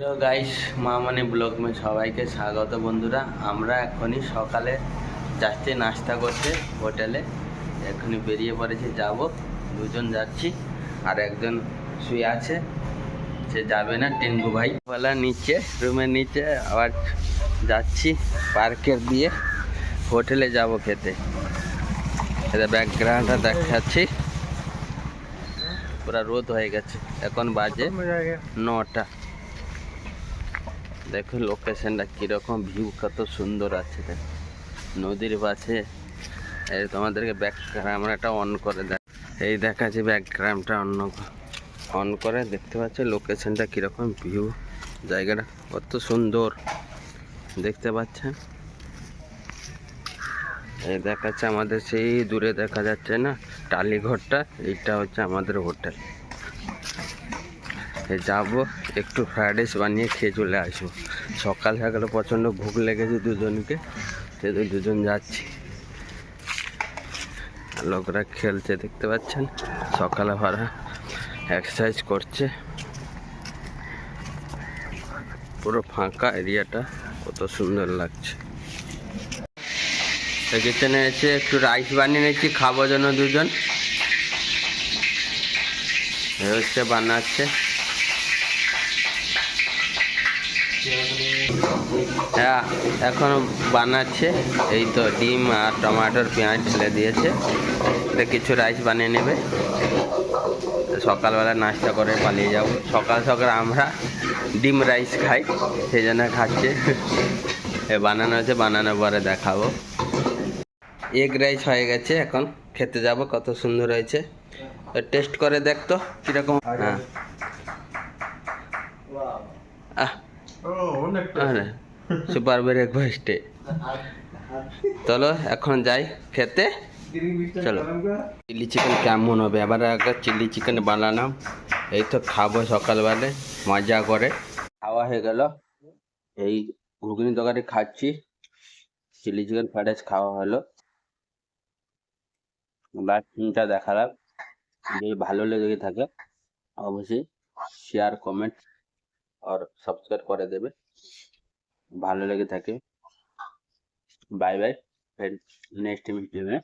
Hello guys Mamani blog মে সবাইকে স্বাগত বন্ধুরা। আমরা এখনই সকালে যাচ্ছি নাস্তা করতে হোটেলে এখনই বেরিয়ে পড়েছি যাব। দুজন যাচ্ছি আর একজন শুয়ে আছে। সে যাবে না টেঙ্গু ভাই। বলা নিচে রুমের নিচে আবার যাচ্ছি পার্কের দিয়ে। হোটেলে যাব খেতে। এটা ব্যাকগ্রাউন্ডটা দেখাচ্ছি। পুরা রোদ হয়ে গেছে। এখন বাজে? নটা। দেখো লোকেশনটা কীরকম ভিউ কত সুন্দর আছে দেখ। নদীর পাশে তোমাদেরকে ব্যাক ক্যামেরাটা অন করে দেখ এই দেখাচ্ছে ব্যাক ক্যামেরাটা অন্য অন করে দেখতে পাচ্ছ লোকেশনটা কীরকম ভিউ জায়গাটা কত সুন্দর। দেখতে পাচ্ছেন এই দেখাচ্ছে আমাদের, সেই দূরে দেখা যাচ্ছে না, টালিঘরটা, এইটা হচ্ছে আমাদের হোটেল যাব, একটু ফ্রাইড রাইস বানিয়ে খেয়ে চলে আসব। সকাল সকালে প্রচণ্ড ভুক লেগেছে দুজনকে সেহেতু দুজন যাচ্ছি। লোকরা খেলছে, দেখতে পাচ্ছেন? সকালে ভাড়া এক্সারসাইজ করছে। পুরো ফাঁকা এরিয়াটা, কত সুন্দর লাগছে। কিচেনে এসে একটু রাইস বানিয়ে নিয়েছি খাব জন্য দুজন। হচ্ছে বানাচ্ছে। হ্যাঁ এখন বানাচ্ছে। এই তো ডিম আর টমাটোর পেঁয়াজ ঢেলে দিয়েছে। এটা কিছু রাইস বানিয়ে নেবে। সকালবেলা নাস্তা করে পালিয়ে যাব। সকাল সকাল আমরা ডিম রাইস খাই, সেই জন্য খাচ্ছে। এ বানানো হয়েছে, বানানোর পরে দেখাবো। এগ রাইস হয়ে গেছে, এখন খেতে যাব, কত সুন্দর হয়েছে। টেস্ট করে দেখ তো, কীরকম। হ্যাঁ। আহ আরে সুপার ব্রেকফাস্টে চলো এখন যাই খেতে। চলো। চিলি চিকেন কেমন হবে? এবার আগে চিলি চিকেন বানালাম। এই তো খাব সকালবেলা মজা করে। খাওয়া হয়ে গেল। এই ঘুগনি তরকারি খাচ্ছি। চিলি চিকেন ফ্রাইড রাইস খাওয়া হলো। লাস্ট দেখালাম। যদি ভালো লেগে থাকে অবশ্যই শেয়ার কমেন্ট আর সাবস্ক্রাইব করে দেবে ভালো লেগে থাকে বাই বাই ফের নেক্সট ভিডিও में